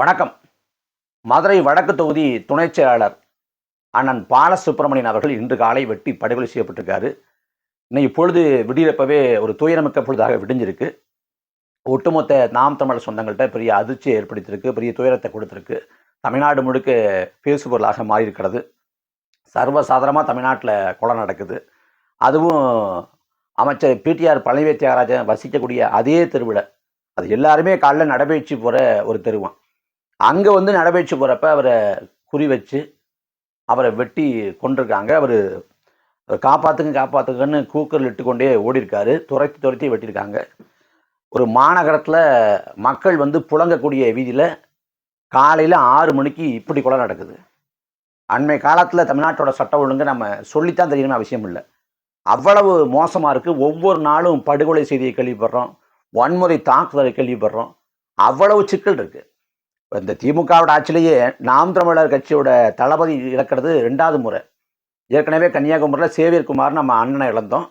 வணக்கம். மதுரை வடக்கு தொகுதி துணைச் செயலாளர் அண்ணன் பாலசுப்ரமணியன் அவர்கள் இன்று காலை வெட்டி படுகொலை செய்யப்பட்டிருக்காரு. இன்னைக்கு பொழுது விடியிறப்பவே ஒரு துயரமிக்க பொழுதாக விடிஞ்சிருக்கு. ஒட்டுமொத்த நாம் தமிழ் சொந்தங்கள்கிட்ட பெரிய அதிர்ச்சியை ஏற்படுத்தியிருக்கு பெரிய துயரத்தை கொடுத்துருக்கு. தமிழ்நாடு முழுக்க பேசுபொருளாக மாறியிருக்கிறது. சர்வசாதாரணமாக தமிழ்நாட்டில் கொலை நடக்குது. அதுவும் அமைச்சர் பிடிஆர் பழனிவே தியாகராஜன் வசிக்கக்கூடிய அதே தெருவில். அது எல்லாருமே காலைல நடைபயிற்சி போகிற ஒரு தெருவான் அங்கே வந்து நடைபயிற்சி போகிறப்ப அவரை குறி வச்சு அவரை வெட்டி கொண்டிருக்காங்க அவர் காப்பாற்றுங்க காப்பாற்றுங்கன்னு கூக்கரில் இட்டுக்கொண்டே ஓடிருக்காரு துரத்தி துரத்தி வெட்டியிருக்காங்க. ஒரு மாநகரத்தில் மக்கள் வந்து புழங்கக்கூடிய வீதியில் காலையில் ஆறு மணிக்கு இப்படி கொலை நடக்குது. அண்மை காலத்தில் தமிழ்நாட்டோட சட்ட ஒழுங்கு நம்ம சொல்லித்தான் தெரியணும் அவசியம் இல்லை. அவ்வளவு மோசமாக இருக்குது ஒவ்வொரு நாளும் படுகொலை செய்தியை கேள்விப்படுறோம். வன்முறை தாக்குதலை கேள்விப்படுறோம். அவ்வளவு சிக்கல் இருக்குது இந்த திமுகவோட ஆட்சியிலேயே நாம் தமிழர் கட்சியோட தளபதி இழக்கிறது ரெண்டாவது முறை. ஏற்கனவே கன்னியாகுமரியில் சேவியர் குமார் நம்ம அண்ணனை இழந்தோம்.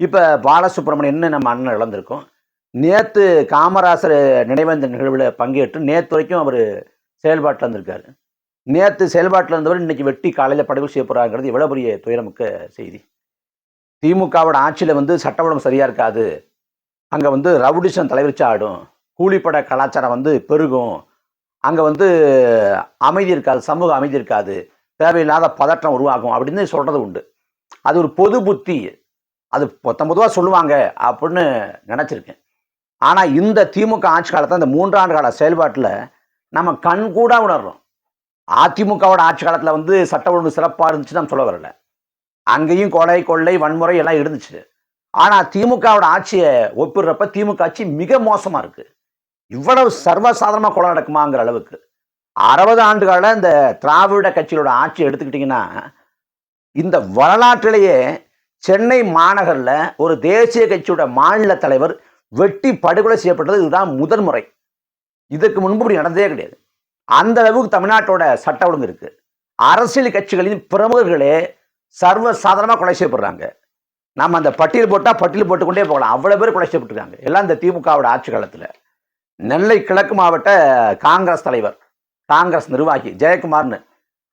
இப்போ பாலசுப்ரமணியன்னு நம்ம அண்ணனை இழந்திருக்கோம். நேற்று காமராசர் நினைவேந்த நிகழ்வில் பங்கேற்று நேற்று வரைக்கும் அவர் செயல்பாட்டில் இருந்திருக்காரு. நேற்று செயல்பாட்டில் இருந்தவர் இன்னைக்கு வெட்டி காலையில் படுகொலை செய்ய போகிறாங்கிறது எவ்வளோ பெரிய துயரமிக்க செய்தி. திமுகவோட ஆட்சியில் வந்து சட்ட ஒழுங்கு சரியாக இருக்காது. அங்கே வந்து ரவுடிசம் தலைவிரிச்சு ஆடும் கூலிப்பட கலாச்சாரம் வந்து பெருகும். அங்கே வந்து அமைதி இருக்காது சமூக அமைதி இருக்காது தேவையில்லாத பதற்றம் உருவாகும் அப்படின்னு சொல்கிறது உண்டு. அது ஒரு பொது புத்தி. அது பொத்தம் பொதுவாக சொல்லுவாங்க அப்படின்னு நினச்சிருக்கேன். ஆனால் இந்த திமுக ஆட்சி காலத்தை இந்த மூன்றாண்டு கால செயல்பாட்டில் நம்ம கண் கூட உணர்றோம். அதிமுகவோட ஆட்சி காலத்தில் வந்து சட்ட ஒழுங்கு சிறப்பாக இருந்துச்சு நம்ம சொல்ல வரல. அங்கேயும் கொலை கொள்ளை வன்முறை எல்லாம் இருந்துச்சு. ஆனால் திமுகவோட ஆட்சியை ஒப்பிடுறப்ப திமுக ஆட்சி மிக மோசமாக இருக்குது இவ்வளவு சர்வசாதாரணமாக கொலை நடக்குமாங்கிற அளவுக்கு. அறுபது ஆண்டுகளில் இந்த திராவிட கட்சியோட ஆட்சி எடுத்துக்கிட்டிங்கன்னா இந்த வரலாற்றிலேயே சென்னை மாநகரில் ஒரு தேசிய கட்சியோட மாநில தலைவர் வெட்டி படுகொலை செய்யப்பட்டது இதுதான் முதன்முறை இதுக்கு முன்பு இப்படி நடந்ததே கிடையாது. அந்த அளவுக்கு தமிழ்நாட்டோட சட்ட ஒழுங்கு இருக்குது அரசியல் கட்சிகளின் பிரமுகர்களே சர்வசாதாரணமாக கொலை செய்யப்படுறாங்க. நம்ம அந்த பட்டியல் போட்டால் பட்டியல் போட்டுக்கொண்டே போகலாம். அவ்வளோ பேர் கொலை செய்யப்பட்டிருக்காங்க. எல்லாம் இந்த திமுகவோட ஆட்சி காலத்தில். நெல்லை கிழக்கு மாவட்ட காங்கிரஸ் தலைவர் காங்கிரஸ் நிர்வாகி ஜெயக்குமார்னு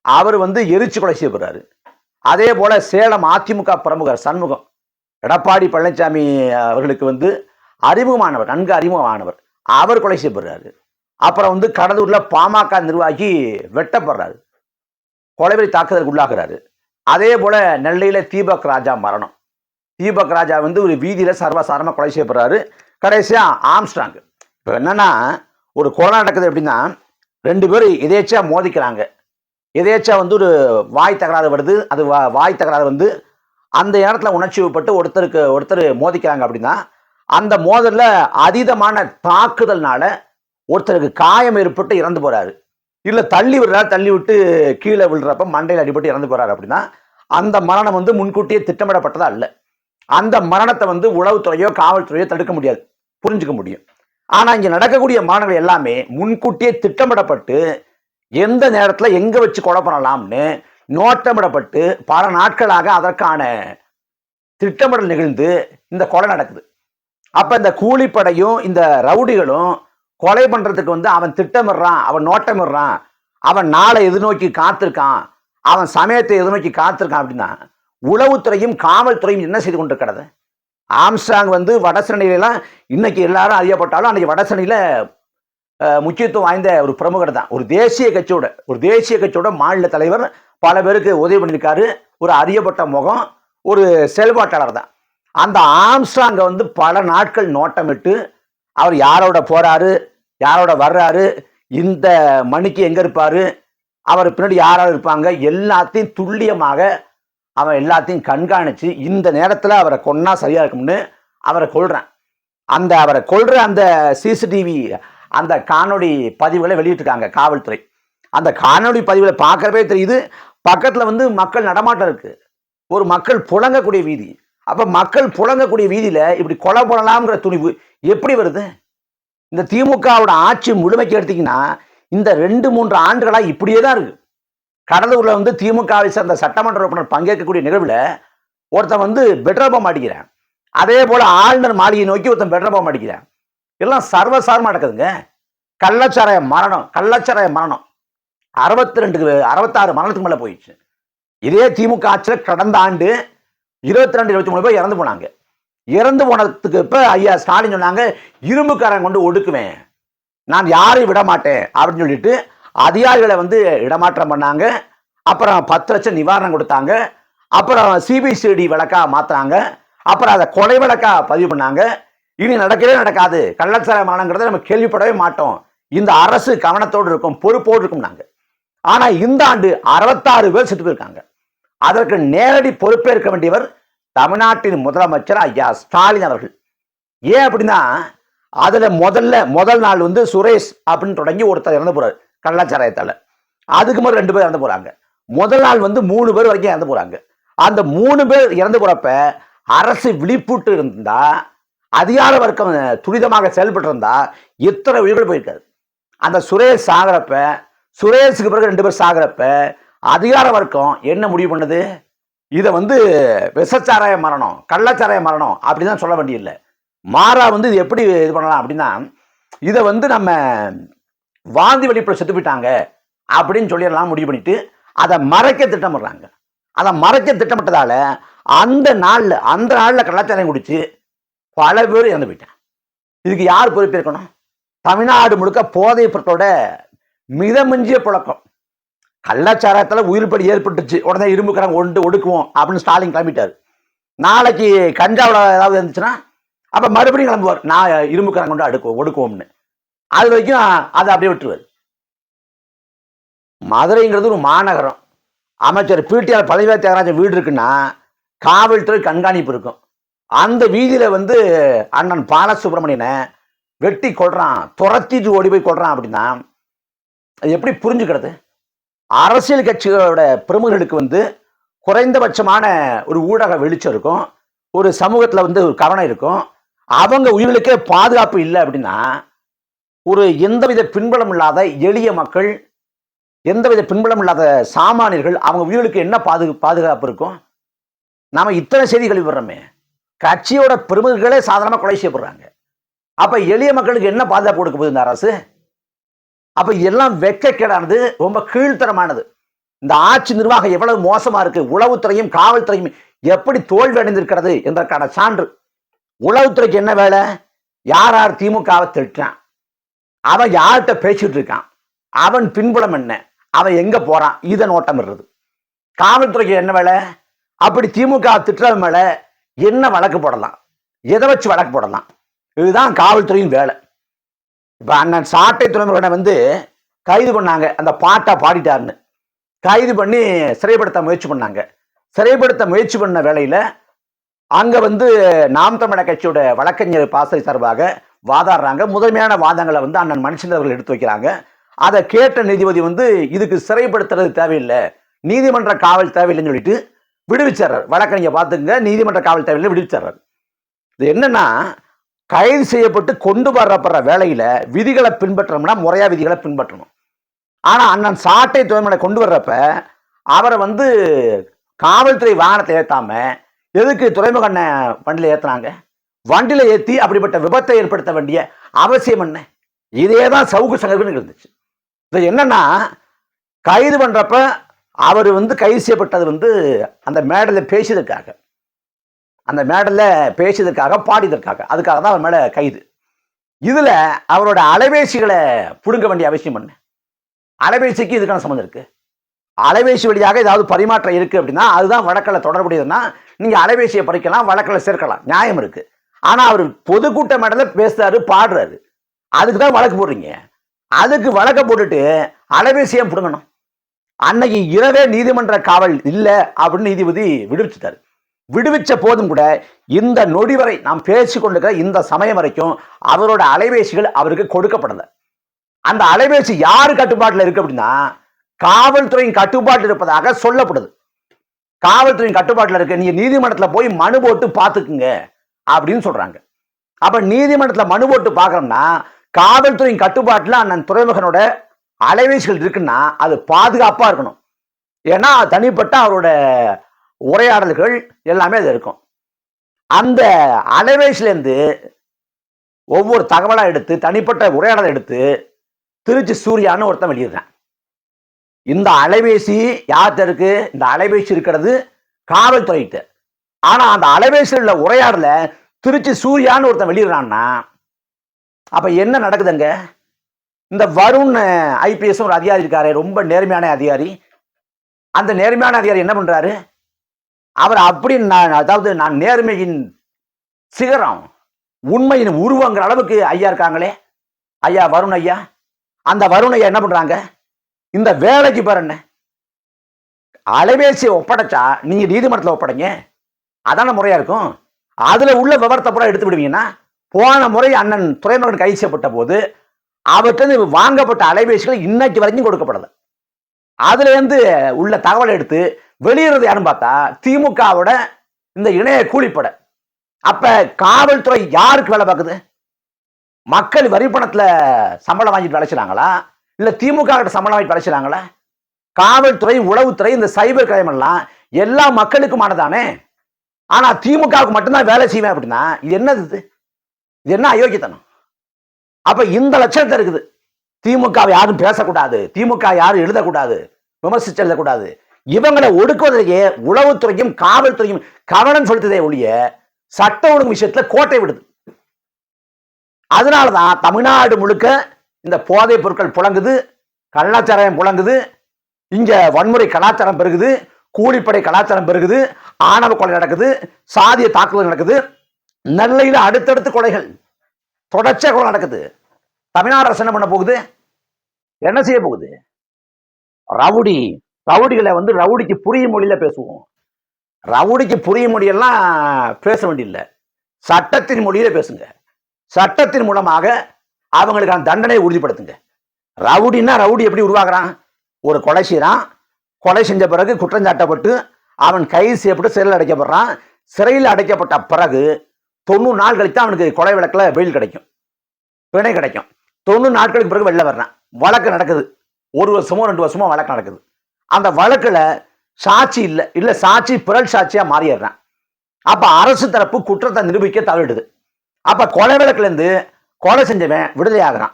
அவர் வந்து எரிச்சு கொலை செய்யப்படுறாரு அதே போல் சேலம் அதிமுக பிரமுகர் சண்முகம் எடப்பாடி பழனிசாமி அவர்களுக்கு வந்து அறிமுகமானவர் நன்கு அறிமுகமானவர் அவர் கொலை செய்யப்படுறாரு அப்புறம் வந்து கடலூரில் பாமக நிர்வாகி வெட்டப்படுறாரு. கொலைவெறி தாக்குதலுக்கு உள்ளாகிறாரு. அதே போல் நெல்லையில் தீபக் ராஜா மரணம். தீபக் ராஜா வந்து ஒரு வீதியில் சர்வசாரமாக கொலை செய்யப்படுறாரு கடைசியாக ஆம்ஸ்டாங்கு இப்போ என்னன்னா ஒரு கொலை நடக்குது அப்படின்னா ரெண்டு பேரும் எதேச்சா மோதிக்கிறாங்க. எதேச்சா வந்து ஒரு வாய் தகராறு வருது அது வா வாய் தகராறு வந்து அந்த இடத்துல உணர்ச்சிப்பட்டு ஒருத்தருக்கு ஒருத்தர் மோதிக்கிறாங்க அப்படின்னா அந்த மோதலில் அதீதமான தாக்குதல்னால ஒருத்தருக்கு காயம் ஏற்பட்டு இறந்து போகிறாரு இல்லை தள்ளி விடுறாரு தள்ளி விட்டு கீழே விழுறப்ப மண்டையில் அடிபட்டு இறந்து போகிறாரு அப்படின்னா அந்த மரணம் வந்து முன்கூட்டியே திட்டமிடப்பட்டதா இல்லை அந்த மரணத்தை வந்து உளவுத்துறையோ காவல்துறையோ தடுக்க முடியாது புரிஞ்சுக்க முடியும். ஆனா இங்க நடக்கக்கூடிய மாணவர்கள் எல்லாமே முன்கூட்டியே திட்டமிடப்பட்டு எந்த நேரத்துல எங்க வச்சு கொலை பண்ணலாம்னு நோட்டமிடப்பட்டு பல நாட்களாக அதற்கான திட்டமிடல் நிகழ்ந்து இந்த கொலை நடக்குது. அப்ப இந்த கூலிப்படையும் இந்த ரவுடிகளும் கொலை பண்றதுக்கு வந்து அவன் திட்டமிடுறான் அவன் நோட்டமிடுறான் அவன் நாளை எதிர்நோக்கி காத்திருக்கான் அவன் சமயத்தை எதிர்நோக்கி காத்திருக்கான் அப்படின்னா உளவுத்துறையும் காவல்துறையும் என்ன செய்து கொண்டிருக்கிறது? ஆம்ஸ்டாங் வந்து வடசென்னையிலாம் இன்னைக்கு எல்லாரும் அறியப்பட்டாலும் அன்னைக்கு வடசனையில் முக்கியத்துவம் வாய்ந்த ஒரு பிரமுகர் தான். ஒரு தேசிய கட்சியோட ஒரு தேசிய கட்சியோட மாநில தலைவர் பல பேருக்கு உதவி பண்ணியிருக்காரு. ஒரு அறியப்பட்ட முகம் ஒரு செயல்பாட்டாளர் தான். அந்த ஆம்ஸ்டாங்கை வந்து பல நாட்கள் நோட்டமிட்டு அவர் யாரோட போறாரு யாரோட வர்றாரு இந்த மணிக்கு எங்கே இருப்பார் அவர் பின்னாடி யாராவது இருப்பாங்க எல்லாத்தையும் துல்லியமாக அவன் எல்லாத்தையும் கண்காணித்து இந்த நேரத்தில் அவரை கொன்னா சரியாக இருக்கும்னு அவரை கொள்றான் அந்த அவரை கொள்கிற அந்த சிசிடிவி அந்த காணொளி பதிவுகளை வெளியிட்டிருக்காங்க காவல்துறை. அந்த காணொளி பதிவுகளை பார்க்குறப்பே தெரியுது பக்கத்தில் வந்து மக்கள் நடமாட்டம் இருக்குது ஒரு மக்கள் புழங்கக்கூடிய வீதி. அப்போ மக்கள் புழங்கக்கூடிய வீதியில் இப்படி கொலை பண்ணலாம்ங்கிற துணிவு எப்படி வருது? இந்த திமுகவோட ஆட்சி முழுமைக்கு எடுத்திங்கன்னா இந்த ரெண்டு மூன்று ஆண்டுகளாக இப்படியே தான் இருக்குது கடலூர்ல வந்து திமுகவை சேர்ந்த சட்டமன்ற உறுப்பினர் பங்கேற்கக்கூடிய நிகழ்வில் ஒருத்தன் வந்து பெட்ரோல் பம்ப் அடிக்கிறான். அதே போல ஆளுநர் மாளிகையை நோக்கி ஒருத்தன் பெட்ரோல் பம்ப் அடிக்கிறான். எல்லாம் சர்வசாரமாக நடக்குதுங்க. கள்ளச்சாராய மரணம் கள்ளச்சாராய மரணம். அறுபத்தி ரெண்டு அறுபத்தாறு மரணத்துக்கு மேலே போயிடுச்சு. இதே திமுக ஆட்சியில் கடந்த ஆண்டு இருபத்தி ரெண்டு இருபத்தி மூணு பேர் இறந்து போனாங்க. இறந்து போனதுக்கு இப்போ ஐயா ஸ்டாலின் சொன்னாங்க இரும்புக்காரன் கொண்டு ஒடுக்குவேன். நான் யாரையும் விட மாட்டேன் அப்படின்னு சொல்லிட்டு அதிகாரிகளை வந்து இடமாற்றம் பண்ணாங்க. அப்புறம் பத்து லட்சம் நிவாரணம் கொடுத்தாங்க. அப்புறம் சிபிசிடி வழக்காக மாத்துறாங்க அப்புறம் அதை கொலை வழக்காக பதிவு பண்ணாங்க. இனி நடக்கவே நடக்காது. கள்ளச்சார மரணங்கிறத நம்ம கேள்விப்படவே மாட்டோம். இந்த அரசு கவனத்தோடு இருக்கும் பொறுப்போடு இருக்கும் நாங்கள் ஆனா இந்த ஆண்டு அறுபத்தாறு பேர் செத்து போயிருக்காங்க. அதற்கு நேரடி பொறுப்பேற்க வேண்டியவர் தமிழ்நாட்டின் முதலமைச்சர் ஐயா ஸ்டாலின் அவர்கள். ஏன் அப்படின்னா அதுல முதல்ல முதல் நாள் வந்து சுரேஷ் அப்படின்னு தொடங்கி ஒருத்தர் இறந்து போறாரு. கள்ளச்சாராயத்தால். அதுக்கு மேலே ரெண்டு பேர் இறந்து போகிறாங்க முதல் நாள் வந்து மூணு பேர் வரைக்கும் இறந்து போகிறாங்க அந்த மூணு பேர் இறந்து போகிறப்ப அரசு விழிப்புட்டு இருந்தால் அதிகார வர்க்கம் துரிதமாக செயல்பட்டு இருந்தால் எத்தனை உயிர்கள் போயிருக்காது அந்த சுரேஷ் சாகிறப்ப சுரேஷுக்கு பிறகு ரெண்டு பேர் சாகிறப்ப அதிகார வர்க்கம் என்ன முடிவு பண்ணுது? இதை வந்து விஷச்சாராய மரணம் கள்ளச்சாராய மரணம் அப்படிதான் சொல்ல வேண்டியதில்லை. மாறா வந்து இது எப்படி இது பண்ணலாம் அப்படின்னா இதை வந்து நம்ம வாந்தி வெளிப்புற செத்து போயிட்டாங்க அப்படின்னு சொல்லிடலாம் முடிவு பண்ணிட்டு அதை மறைக்க திட்டமிடுறாங்க. அதை மறைக்க திட்டமிட்டதால அந்த நாளில் அந்த நாளில் கலாச்சாரம் குடிச்சு பல பேர் இறந்து போயிட்டான் இதுக்கு யார் பொறுப்பேற்கணும் தமிழ்நாடு முழுக்க போதை பொருட்களோட மிதமிஞ்சிய புழக்கம். கலாச்சாரத்தில் உயிர்ப்படி ஏற்பட்டுச்சு உடனே இரும்புக்காரங்க ஒன்று ஒடுக்குவோம் அப்படின்னு ஸ்டாலின் கிளம்பிட்டார். நாளைக்கு கஞ்சாவில் ஏதாவது இருந்துச்சுன்னா அப்போ மறுபடியும் கிளம்புவார். நான் இரும்புக்காரங்க கொண்டு அடுக்குவோம் ஒடுக்குவோம்னு. அது வரைக்கும் அதை அப்படியே விட்டுருவார். மதுரைங்கிறது ஒரு மாநகரம். அமைச்சர் பிடிஆர் பழனிவேல் தியாகராஜன் வீடு இருக்குன்னா காவல்துறை கண்காணிப்பு இருக்கும். அந்த வீதியில் வந்து அண்ணன் பாலசுப்ரமணியனை வெட்டி கொள்றான் துரத்திட்டு ஓடி போய் கொள்றான் அப்படின்னா அது எப்படி புரிஞ்சுக்கிறது? அரசியல் கட்சிகளோட பிரமுகர்களுக்கு வந்து குறைந்தபட்சமான ஒரு ஊடக வெளிச்சம் இருக்கும். ஒரு சமூகத்தில் வந்து ஒரு கவனம் இருக்கும். அவங்க உயிர்களுக்கே பாதுகாப்பு இல்லை அப்படின்னா ஒரு எந்தவித பின்பலம் இல்லாத எளிய மக்கள் எந்தவித பின்பலம் இல்லாத சாமானியர்கள் அவங்க உயிர்களுக்கு என்ன பாது பாதுகாப்பு இருக்கும்? நாம் இத்தனை செய்திகள் விடுறோமே. கட்சியோட பிரமுகர்களே சாதாரணமாக கொலை செய்யப்படுறாங்க. அப்போ எளிய மக்களுக்கு என்ன பாதுகாப்பு கொடுக்க போகுது இந்த அரசு? அப்போ எல்லாம் வெக்கக்கேடானது ரொம்ப கீழ்த்தரமானது. இந்த ஆட்சி நிர்வாகம் எவ்வளவு மோசமாக இருக்குது உளவுத்துறையும் காவல்துறையும் எப்படி தோல்வி அடைந்திருக்கிறது என்பதற்கான சான்று. உளவுத்துறைக்கு என்ன வேலை? யார் யார் திமுகவை திட்டான் அவன் யார்கிட்ட பேசிட்டு இருக்கான்? அவன் பின்புலம் என்ன? அவன் எங்க போறான்? இதை நோட்டம் இடுறது காவல்துறைக்கு என்ன வேலை? அப்படி திமுக திட்டுறது மேல என்ன வழக்கு போடலாம்? எதை வச்சு வழக்கு போடலாம்? இதுதான் காவல்துறையின் வேலை. இப்போ அண்ணன் சாட்டை துறைமுகனை வந்து கைது பண்ணாங்க. அந்த பாட்டை பாடிட்டாருன்னு. கைது பண்ணி சிறைப்படுத்த முயற்சி பண்ணாங்க. சிறைப்படுத்த முயற்சி பண்ண வேலையில் அங்கே வந்து நாம் தமிழக கட்சியோட வழக்கறிஞர் பாசறை சார்பாக வாதாடுறாங்க. முதன்மையான வாதங்களை வந்து அண்ணன் மனுஷன் அவர்கள் எடுத்து வைக்கிறாங்க. அதை கேட்ட நீதிபதி வந்து இதுக்கு சிறைப்படுத்துறது தேவையில்லை. நீதிமன்ற காவல் தேவையில்லைன்னு சொல்லிட்டு விடுவிச்சார் வழக்கறிஞர் பார்த்துங்க நீதிமன்ற காவல் தேவையில்லை விடுவிச்சார் இது என்னன்னா கைது செய்யப்பட்டு கொண்டு வரப்படுற வேலையில விதிகளை பின்பற்றணும்னா முறையா விதிகளை பின்பற்றணும். ஆனா அண்ணன் சாட்டை துறைமுறை கொண்டு வர்றப்ப அவரை வந்து காவல்துறை வாகனத்தை ஏற்றாமல் எதுக்கு துறைமுக வண்டியில் ஏற்றினாங்க வண்டியில் ஏற்றி அப்படிப்பட்ட விபத்தை ஏற்படுத்த வேண்டிய அவசியம் என்ன? இதே தான் சவுக்கு சங்கர்னு இருந்துச்சு இது என்னன்னா கைது பண்ணுறப்ப அவர் வந்து கைது செய்யப்பட்டது வந்து அந்த மேடலில் பேசியதற்காக. அந்த மேடலில் பேசியதற்காக பாடியதற்காக. அதுக்காக தான் அவர் மேலே கைது. இதில் அவரோட அலைபேசிகளை பிடுங்க வேண்டிய அவசியம் என்ன? அலைபேசிக்கு இதுக்கான சம்மந்தம் இருக்குது அலைபேசி வழியாக ஏதாவது பரிமாற்றம் இருக்குது அப்படின்னா அதுதான் வழக்கில் தொடர்புடையதுன்னா நீங்கள் அலைபேசியை பறிக்கலாம் வழக்கில் சேர்க்கலாம். நியாயம் இருக்குது ஆனால் அவர் பொதுக்கூட்ட மேடையில் பேசுறாரு பாடுறாரு. அதுக்கு தான் வழக்கு போடுறீங்க. அதுக்கு வழக்க போட்டுட்டு அலைவீசியம் பிடுங்கணும்? அன்னைக்கு இரவே நீதிமன்ற காவல் இல்லை அப்படின்னு நீதிபதி விடுவிச்சுட்டாரு. விடுவிச்ச போதும் கூட இந்த நொடி வரை நாம் பேசி கொண்டிருக்கிற இந்த சமயம் வரைக்கும் அவரோட அலைபேசிகள் அவருக்கு கொடுக்கப்படலை. அந்த அலைபேசி யார் கட்டுப்பாட்டில் இருக்கு அப்படின்னா காவல்துறையின் கட்டுப்பாட்டில் இருப்பதாக சொல்லப்படுது. காவல்துறையின் கட்டுப்பாட்டில் இருக்கு நீங்க நீதிமன்றத்தில் போய் மனு போட்டு பார்த்துக்குங்க. அப்படின்னு சொல்றாங்க. அப்ப நீதிமன்றத்தில் மனு போட்டு பார்க்கறோம்னா காவல்துறையின் கட்டுப்பாட்டில் அண்ணன் துறைமுகனோட அலைவீசிகள் இருக்குன்னா அது பாதுகாப்பாக இருக்கணும். ஏன்னா தனிப்பட்ட அவரோட உரையாடல்கள் எல்லாமே அது இருக்கும். அந்த அலைவீசிலேருந்து ஒவ்வொரு தகவலாக எடுத்து தனிப்பட்ட உரையாடலை எடுத்து திருச்சி சூர்யான்னு ஒருத்தன் வெளியிடுறான். இந்த அலைபேசி யார்கிட்ட இருக்கு? இந்த அலைபேசி இருக்கிறது காவல்துறைகிட்ட. ஆனா அந்த அலைபேசியில் உரையாடல திருச்சி சூர்யான்னு ஒருத்தன் வெளியிடுறான்னா அப்ப என்ன நடக்குதுங்க? இந்த வருண் ஐபிஎஸ் ஒரு அதிகாரி இருக்காரு ரொம்ப நேர்மையான அதிகாரி. அந்த நேர்மையான அதிகாரி என்ன பண்றாரு? அவர் அப்படி நான் அதாவது நான் நேர்மையின் சிகரம் உண்மையின் உருவங்கிற அளவுக்கு ஐயா இருக்காங்களே. ஐயா வருண் ஐயா அந்த வருண் ஐயா என்ன பண்றாங்க? இந்த வேலைக்கு பாருன்னு என்ன அலைபேசியை ஒப்படைச்சா நீங்க நீதிமன்றத்தில் ஒப்படைங்க. அதான முறையா இருக்கும். அதுல உள்ள விவரத்தை பூரா எடுத்து விடுவீங்கன்னா போன முறை அண்ணன் துறைமுகன் கைது செய்யப்பட்ட போது அவர்கிட்ட வாங்கப்பட்ட அலைபேசிகள் இன்னைக்கு வரைக்கும் கொடுக்கப்படல. அதுல இருந்து உள்ள தகவலை எடுத்து வெளியிடுறது யாருன்னு பார்த்தா திமுகவோட இந்த இணைய கூலிப்படை. அப்ப காவல்துறை யாருக்கு வேலை பார்க்குது? மக்கள் வரி பணத்துல சம்பளம் வாங்கிட்டு வேலைச்சாங்களா இல்ல திமுக கிட்ட சம்பளம் வாங்கிட்டு வேலைச்சாங்களா காவல்துறை உளவுத்துறை இந்த சைபர் கிரைம் எல்லாம் எல்லா மக்களுக்குமானதானே? ஆனா திமுகவுக்கு மட்டும்தான் வேலை செய்வேன் அப்படின்னா இது என்னது இது? இது என்ன அயோக்கியத்தனம்? அப்ப இந்த லட்சணத்தை இருக்குது. திமுகவை யாரும் பேசக்கூடாது. திமுக யாரும் எழுதக்கூடாது. விமர்சிச்சு எழுதக்கூடாது. இவங்களை ஒடுக்குவதிலேயே உளவுத்துறையும் காவல்துறையும் கவனம் செலுத்ததே ஒழிய சட்ட ஒழுங்கு விஷயத்துல கோட்டை விடுது. அதனாலதான் தமிழ்நாடு முழுக்க இந்த போதைப் பொருட்கள் புழங்குது கலாச்சாரம் புழங்குது இங்க வன்முறை கலாச்சாரம் பெருகுது கூலிப்படை கலாச்சாரம் பெருகுது ஆணவ கொலை நடக்குது சாதிய தாக்குதல் நடக்குது. நெல்லையில் அடுத்தடுத்து கொலைகள் தொடர்ச்சியாக கொலை நடக்குது. தமிழ்நாடு அரசு என்ன பண்ண போகுது? என்ன செய்ய போகுது? ரவுடி ரவுடிகளை வந்து ரவுடிக்கு புரியும் மொழியில பேசுவோம். ரவுடிக்கு புரியும் மொழியெல்லாம் பேச வேண்டியதில்லை சட்டத்தின் மொழியில பேசுங்க. சட்டத்தின் மூலமாக அவங்களுக்கான தண்டனையை உறுதிப்படுத்துங்க. ரவுடின்னா ரவுடி எப்படி உருவாகிறான் ஒரு கொலை செய்கிறான் கொலை செஞ்ச பிறகு குற்றஞ்சாட்டப்பட்டு அவன் கைது செய்யப்பட்டு சிறையில் அடைக்கப்படுறான். சிறையில் அடைக்கப்பட்ட பிறகு தொண்ணூறு நாள் கழித்து அவனுக்கு கொலை விளக்கில் வெயில் கிடைக்கும். பிணை கிடைக்கும். தொண்ணூறு நாட்களுக்கு பிறகு வெளில வர்றான். வழக்கு நடக்குது. ஒரு வருஷமோ ரெண்டு வருஷமோ வழக்கு நடக்குது. அந்த வழக்கில் சாட்சி இல்லை. இல்லை சாட்சி பிறல் சாட்சியாக மாறிடுறான். அப்போ அரசு தரப்பு குற்றத்தை நிரூபிக்க தவறிடுது. அப்போ கொலை விளக்குலேருந்து கொலை செஞ்சவன் விடுதலை ஆகுறான்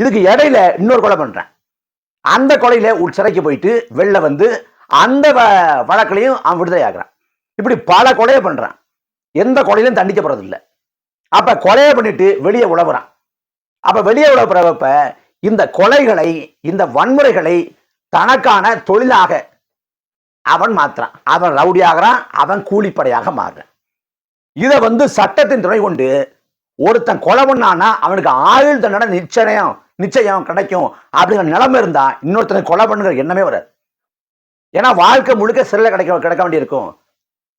இதுக்கு இடையில இன்னொரு கொலை பண்ணுறான் அந்த கொலையில உள் சிறைக்கு போயிட்டு வெளில வந்து அந்த வ- அவன் விடுதலை ஆகிறான் இப்படி பல கொலையை பண்றான். எந்த கொலையிலும் தண்டிக்கப்படுறது இல்லை அப்ப கொலையை பண்ணிட்டு வெளியே உழவுறான். அப்ப வெளியே உழவுறப்ப இந்த கொலைகளை இந்த வன்முறைகளை தனக்கான தொழிலாக அவன் மாத்துறான். அவன் ரவுடி ஆகிறான் அவன் கூலிப்படையாக மாறுறான். இதை வந்து சட்டத்தின் துணை கொண்டு ஒருத்தன் கொலை பண்ணானா அவனுக்கு ஆயுள் தண்டனை நிச்சயம். நிச்சயம் கிடைக்கும் அப்படிங்கிற நிலைமை இருந்தா இன்னொருத்தனை கொலை பண்ணுங்கிற எண்ணமே வராது. ஏன்னா வாழ்க்கை முழுக்க சிறையில் கிடைக்க கிடைக்க வேண்டியிருக்கும்.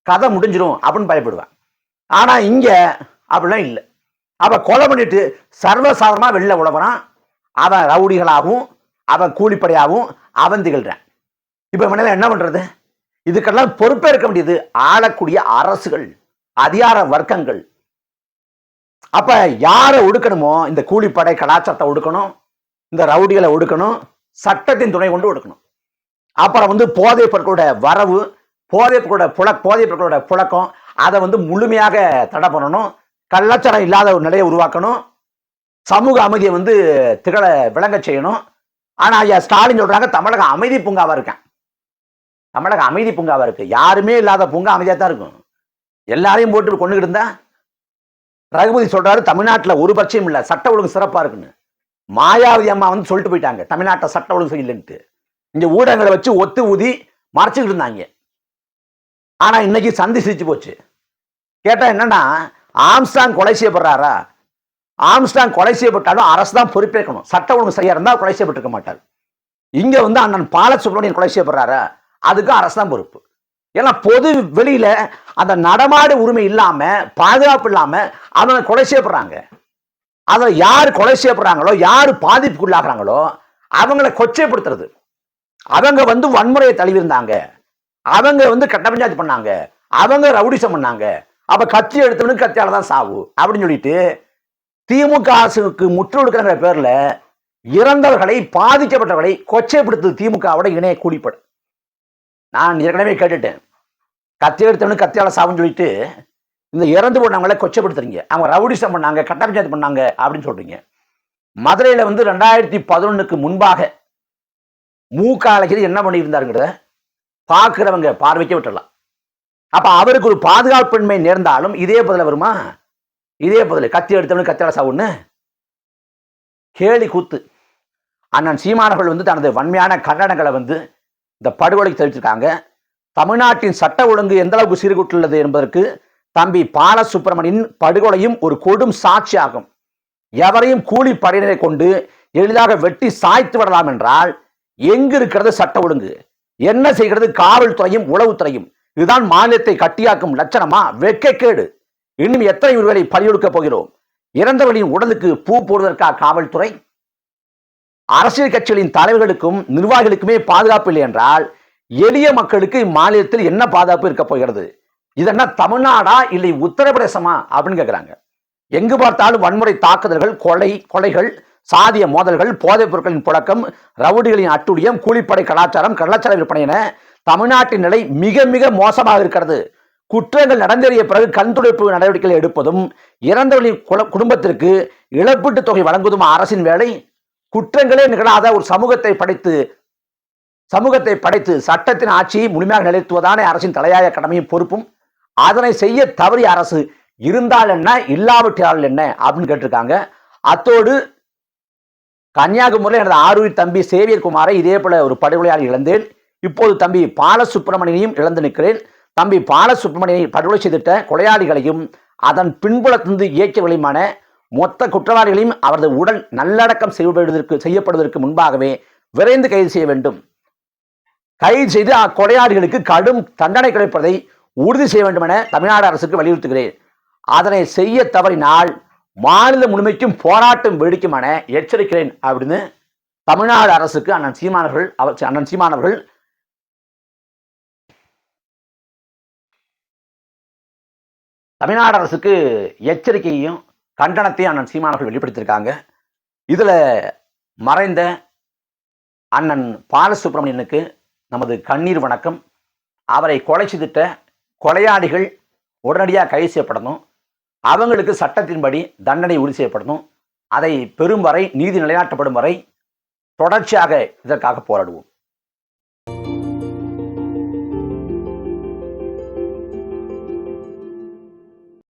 கதை முடிஞ்சிடும் அப்படின்னு பயப்படுவேன். ஆனால் இங்கே அப்படிலாம் இல்லை. அவன் கொலை பண்ணிட்டு சர்வசாதாரணமா வெளில உழவுறான் அவன் ரவுடிகளாகவும் அவன் கூலிப்படையாகவும் அவன் திகழ்கிறான் இப்போ இவனால என்ன பண்ணுறது இதுக்கெல்லாம் பொறுப்பேற்க வேண்டியது ஆளக்கூடிய அரசுகள் அதிகார வர்க்கங்கள் அப்ப யாரை ஒடுக்கணுமோ? இந்த கூலிப்படை கலாச்சாரத்தை ஒடுக்கணும். இந்த ரவுடிகளை ஒடுக்கணும். சட்டத்தின் துணை கொண்டு ஒடுக்கணும். அப்புறம் வந்து போதை பொருட்களோட வரவு போதை பொருட்களோட புழ போதை பொருட்களோட புழக்கம் அதை வந்து முழுமையாக தடை பண்ணணும். கள்ளச்சாரம் இல்லாத ஒரு நிலையை உருவாக்கணும். சமூக அமைதியை வந்து திகழ விளங்க செய்யணும். ஆனா ஐயா ஸ்டாலின் சொல்றாங்க தமிழக அமைதி பூங்காவா இருக்கேன். தமிழக அமைதி பூங்காவா இருக்கு. யாருமே இல்லாத பூங்கா அமைதியா தான் இருக்கும். எல்லாரையும் போட்டு கொண்டுகிட்டு இருந்தா ரகுபதி சொல்றாரு தமிழ்நாட்டில் ஒரு பட்சம் இல்லை சட்ட ஒழுங்கு சிறப்பாக இருக்குன்னு. மாயாவதி அம்மா வந்து சொல்லிட்டு போயிட்டாங்க தமிழ்நாட்டில் சட்ட ஒழுங்கு சரியில்லைன்ட்டு. இங்கே ஊடகங்களை வச்சு ஒத்து ஊதி மறைச்சிக்கிட்டு இருந்தாங்க. ஆனால் இன்னைக்கு சந்தி சிரிச்சு போச்சு. கேட்டால் என்னன்னா ஆம்ஸ்டாங் கொலை செய்யப்படுறாரா? ஆம்ஸ்டாங் கொலை செய்யப்பட்டாலும் அரசு தான் பொறுப்பேற்கணும். சட்ட ஒழுங்கு சரியா இருந்தால் கொலை செய்யப்பட்டிருக்க மாட்டார். இங்கே வந்து அண்ணன் பாலசுப்ரமணியன் கொலை செய்யப்படுறாரா? அதுக்கும் அரசு தான் பொறுப்பு. ஏன்னா பொது வெளியில அந்த நடமாடு உரிமை இல்லாம பாதுகாப்பு இல்லாம அவங்க கொலை செய்யப்படுறாங்க. அதை யார் கொலை செய்யப்படுறாங்களோ யார் பாதிப்புக்குள்ளாகிறாங்களோ அவங்கள கொச்சைப்படுத்துறது. அவங்க வந்து வன்முறையை தழுவிருந்தாங்க அவங்க வந்து கட்ட பஞ்சாயத்து பண்ணாங்க. அவங்க ரவுடிசம் பண்ணாங்க. அப்ப கத்தி எடுத்தவனுக்கு கத்தியால தான் சாவு அப்படின்னு சொல்லிட்டு திமுக அரசுக்கு முற்று கொடுக்கிற பேர்ல இறந்தவர்களை பாதிக்கப்பட்டவர்களை கொச்சைப்படுத்துது திமுகவோட இணைய கூலிப்பட. நான் ஏற்கனவே கேட்டுட்டேன். கத்தி எடுத்தவனுக்கு கத்தியால சாவுன்னு சொல்லிட்டு இந்த இறந்து போனவங்கள கொச்சப்படுத்துறீங்க. அவங்க ரவுடிசம் பண்ணாங்க கட்ட பண்ணாங்க அப்படின்னு சொல்றீங்க. மதுரையில் வந்து ரெண்டாயிரத்தி பதினொன்றுக்கு முன்பாக மு என்ன பண்ணியிருந்தாருங்கிறத பார்க்குறவங்க பார்வைக்க விட்டுடலாம். அப்போ அவருக்கு ஒரு பாதுகாப்பின்மை நேர்ந்தாலும் இதே பதில வருமா? இதே பதில் கத்தி எடுத்தவனு கத்தியால சாவுன்னு? கேலி கூத்து. அண்ணன் சீமானவர்கள் வந்து தனது வன்மையான கண்டனங்களை வந்து இந்த படுகொலைக்கு தெரிவிச்சிருக்காங்க. தமிழ்நாட்டின் சட்ட ஒழுங்கு எந்த அளவுக்கு சீர்குட்டுள்ளது என்பதற்கு தம்பி பாலசுப்பிரமணியின் படுகொலையும் ஒரு கொடும் சாட்சியாகும். எவரையும் கூலி படையினரை கொண்டு எளிதாக வெட்டி சாய்த்து விடலாம் என்றால் எங்கு இருக்கிறது சட்ட ஒழுங்கு? என்ன செய்கிறது காவல்துறையும் உளவுத்துறையும்? இதுதான் மாநிலத்தை கட்டியாக்கும் லட்சணமா? வெட்கக்கேடு இன்னும் எத்தனை உயிர்களை பறியொடுக்கப் போகிறோம்? இறந்தவர்களின் உடலுக்கு பூ போடுவதற்கா காவல்துறை? அரசியல் கட்சிகளின் தலைவர்களுக்கும் நிர்வாகிகளுக்குமே பாதுகாப்பு இல்லை என்றால் எளிய மக்களுக்கு இம்மாநிலத்தில் என்ன பாதுகாப்பு இருக்க போகிறது? இதென்ன தமிழ்நாடா இல்லை உத்தரப்பிரதேசமா? அப்படின்னு கேட்குறாங்க எங்கு பார்த்தாலும் வன்முறை தாக்குதல்கள் கொலை கொலைகள் சாதிய மோதல்கள் போதைப் பொருட்களின் புழக்கம் ரவுடிகளின் அட்டுழியம் கூலிப்படை கலாச்சாரம் கள்ளச்சார விற்பனை என தமிழ்நாட்டின் நிலை மிக மிக மோசமாக இருக்கிறது. குற்றங்கள் நடந்தேறிய பிறகு கண்துடைப்பு நடவடிக்கைகளை நடவடிக்கைகள் எடுப்பதும் இறந்தவர்களின் குல- குடும்பத்திற்கு இழப்பீட்டுத் தொகை வழங்குவதும் அரசின் வேலை. குற்றங்களே நிகழாத ஒரு சமூகத்தை படைத்து சமூகத்தை படைத்து சட்டத்தின் ஆட்சியை முழுமையாக நிலைத்துவதானே அரசின் தலையாய கடமையும் பொறுப்பும்? அதனை செய்ய தவறிய அரசு இருந்தால் என்ன இல்லாவிட்டால் என்ன அப்படின்னு கேட்டிருக்காங்க. அத்தோடு கன்னியாகுமரியில் எனது ஆரூரி தம்பி சேவியர் குமாரை இதே போல ஒரு படுகொலையால் இழந்தேன். இப்போது தம்பி பாலசுப்ரமணியனையும் இழந்து நிற்கிறேன். தம்பி பாலசுப்ரமணியனை படுகொலை செய்திட்ட கொலையாளிகளையும் அதன் பின்புலத்திலிருந்து இயக்கியவர்களையுமான மொத்த குற்றவாளிகளையும் அவரது உடல் நல்லடக்கம் செய்யப்படுவதற்கு செய்யப்படுவதற்கு முன்பாகவே விரைந்து கைது செய்ய வேண்டும். கைது செய்து அக்கொடையாளிகளுக்கு கடும் தண்டனை கிடைப்பதை உறுதி செய்ய வேண்டும் என தமிழ்நாடு அரசுக்கு வலியுறுத்துகிறேன். அதனை செய்ய தவறினால் மாநிலம் முழுமைக்கும் போராட்டம் வெடிக்கும் என எச்சரிக்கிறேன் அப்படின்னு தமிழ்நாடு அரசுக்கு அண்ணன் சீமானவர்கள் அவர் அண்ணன் சீமானவர்கள் தமிழ்நாடு அரசுக்கு எச்சரிக்கையையும் கண்டனத்தையும் அண்ணன் சீமானவர்கள் வெளிப்படுத்தியிருக்காங்க. இதில் மறைந்த அண்ணன் பாலசுப்ரமணியனுக்கு நமது கண்ணீர் வணக்கம். அவரை கொலை செய்திட்ட கொலையாளிகள் உடனடியாக கைது செய்யப்படணும். அவங்களுக்கு சட்டத்தின்படி தண்டனை உறுதி செய்யப்படணும். அதை பெறும் வரை நீதி நிலைநாட்டப்படும் வரை தொடர்ச்சியாக இதற்காக போராடுவோம்.